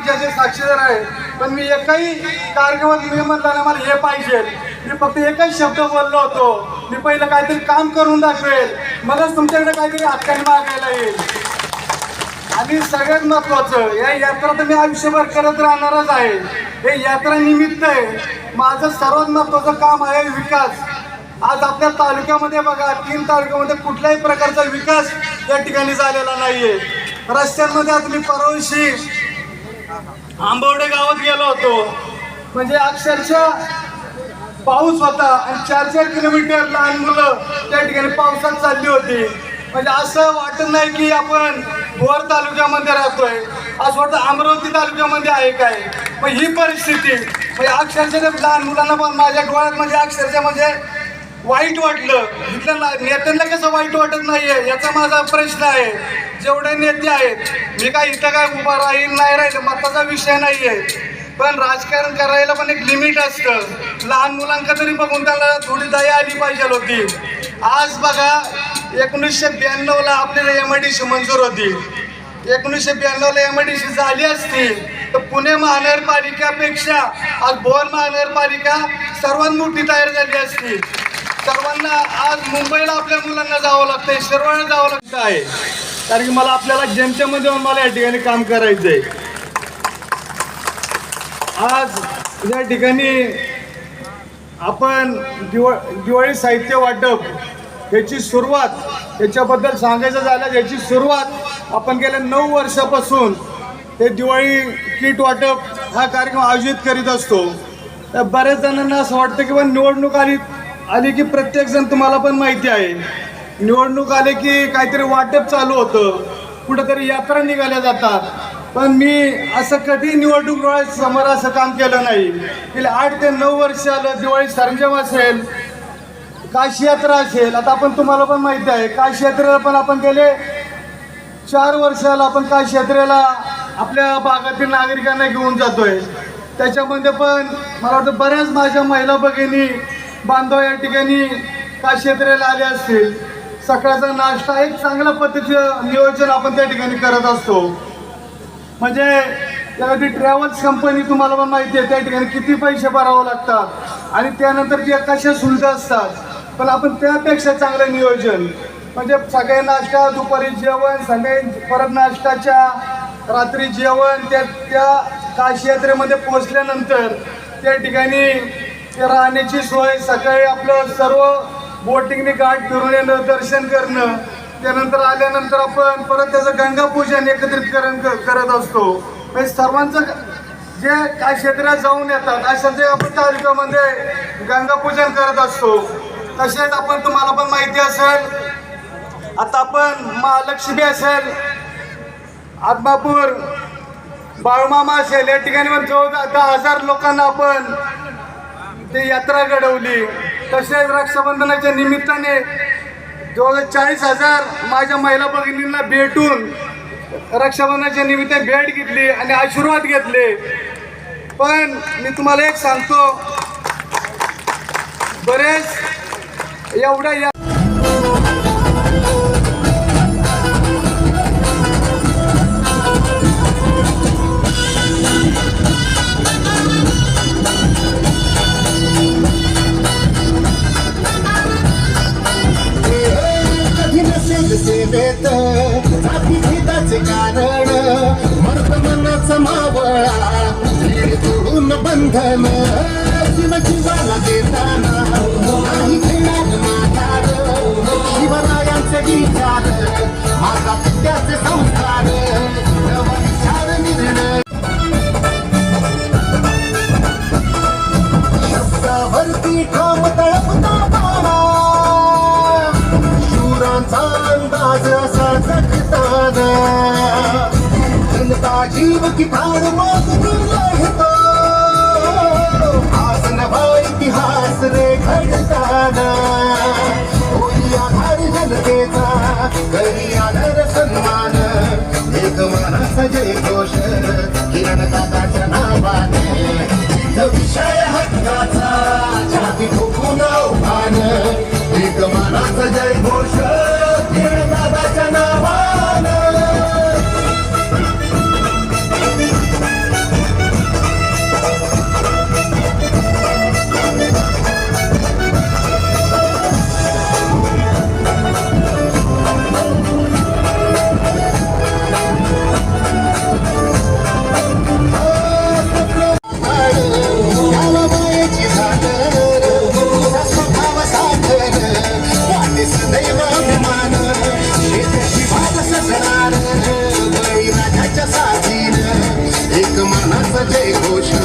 ज्याचे साक्षीदार आहे पण मी एकही कार्यक्रमात मी म्हणला मला हे पाहिजे. मी फक्त एकच शब्द बोललो होतो. मी पहिलं काहीतरी काम करून दाखवेल. मलाच तुमच्याकडे काहीतरी हक्काने मागायला येईल. आणि सगळ्यात महत्वाचं या यात्रा तर मी आयुष्यभर करत राहणारच आहे. हे यात्रा निमित्त आहे. माझं सर्वात महत्वाचं काम आहे विकास. आज आपल्या तालुक्यामध्ये बघा तीन तालुक्यामध्ये कुठल्याही प्रकारचा विकास या ठिकाणी झालेला नाहीये. रस्त्यांमध्ये आज मी परवशी आंबवडे गावात गेलो होतो. म्हणजे अक्षरशः पाऊस होता आणि चार चार किलोमीटर लहान मुलं त्या ठिकाणी पावसात चालली होती. म्हणजे असं वाटत नाही की आपण भोर तालुक्यामध्ये राहतोय. असं वाटतं अमरावती तालुक्यामध्ये आहे काय? मग ही परिस्थिती. म्हणजे अक्षरशः लहान मुलांना पण माझ्या डोळ्यात म्हणजे अक्षरशः म्हणजे वाईट वाटलं. इथल्या नेत्यांना कसं वाईट वाटत नाहीये याचा माझा प्रश्न आहे. जेवढे नेते आहेत मी काय इथं काय उभा राहील नाही राहील मताचा विषय नाही आहे पण राजकारण करायला पण एक लिमिट असतं. लहान मुलांका तरी बघून त्याला थोडी दया आली पाहिजे होती. आज बघा एकोणीसशे ब्याण्णवला आपल्याला एम आय डी सी मंजूर होती. एकोणीसशे ब्याण्णवला एम आय डी सी झाली असती. तर पुणे महानगरपालिकापेक्षा आज भोर महानगरपालिका सर्वात मोठी तयार झाली असती. सर्वांना आज मुंबईला आपल्या मुलांना जावं लागतंय सर्वांना जावं लागतं आहे. कारण की मला आपल्याला जनतेमध्ये येऊन मला या ठिकाणी काम करायचंय. आज या ठिकाणी आपण दिवा दिवाळी साहित्य वाटप याची सुरुवात याच्याबद्दल सांगायचं झालं याची सुरुवात आपण गेल्या नऊ वर्षापासून हे दिवाळी किट वाटप हा कार्यक्रम आयोजित करीत असतो. तर बऱ्याच जणांना असं वाटतं की बा निवडणूक आली आली की प्रत्येक जण तुम्हाला पण माहिती आहे. निवडणूक आले की काहीतरी वाटप चालू होतं. कुठंतरी यात्रा निघाल्या जातात. पण मी असं कधी निवडणूक डोळ्यासमोर असं काम केलं नाही. गेले आठ ते नऊ वर्ष आलं दिवाळी सरंजाम असेल काशी यात्रा असेल आता आपण तुम्हाला पण माहिती आहे काशी यात्रेला पण आपण गेले चार वर्षाला आपण काशी यात्रेला आपल्या भागातील नागरिकांना घेऊन जातोय. त्याच्यामध्ये पण मला वाटतं बऱ्याच माझ्या महिला भगिनी बांधव या ठिकाणी काशी यात्रेला आले असतील. सकाळचा नाश्ता एक चांगल्या पद्धतीचं नियोजन आपण त्या ठिकाणी करत असतो. म्हणजे त्यासाठी ट्रॅव्हल्स कंपनी तुम्हाला पण माहिती आहे त्या ठिकाणी किती पैसे भरावे लागतात आणि त्यानंतर जे कशा सुविधा असतात. पण आपण त्यापेक्षा चांगलं नियोजन. म्हणजे सकाळी नाश्ता दुपारी जेवण संध्याकाळी परत नाश्ताच्या रात्री जेवण त्या त्या काशी यात्रेमध्ये पोहोचल्यानंतर त्या ठिकाणी ते राहण्याची सोय सकाळी आपलं सर्व बोटिंगने घाट फिरून येणं दर्शन करणं त्यानंतर आल्यानंतर आपण परत त्याचं गंगापूजन एकत्रितकरण क- करत असतो. म्हणजे सर्वांचं जे काय क्षेत्रात जाऊन येतात अशा जे आपण तालुक्यामध्ये गंगापूजन करत असतो. तसेच आपण तुम्हाला पण माहिती असेल आता आपण महालक्ष्मी असेल आदमापूर बाळूमामा असेल या ठिकाणी पण जवळ दहा हजार लोकांना आपण ते यात्रा घडवली. तसेच रक्षाबंधनाच्या निमित्ताने जवळजवळ चाळीस हजार माझ्या महिला भगिनींना भेटून रक्षाबंधनाच्या निमित्ताने भेट घेतली आणि आशीर्वाद घेतले. पण मी तुम्हाला एक सांगतो. बरेच एवढ्या या देत. सेवेत जाती कारण मर्द मनाचा मावळा तोडून बंधन. जगताना जनता जीव की ठाण मग निर्लहतो आज नवा इतिहास रे घडताना. होई आधार जनतेचा घरी आदर सन्मान. एक मानाचा जय घोष किरण दादाच्या नावाने. विषय हक्काचा जाती ठोकून आव्हान एक मानाचा जय घोष जय घोष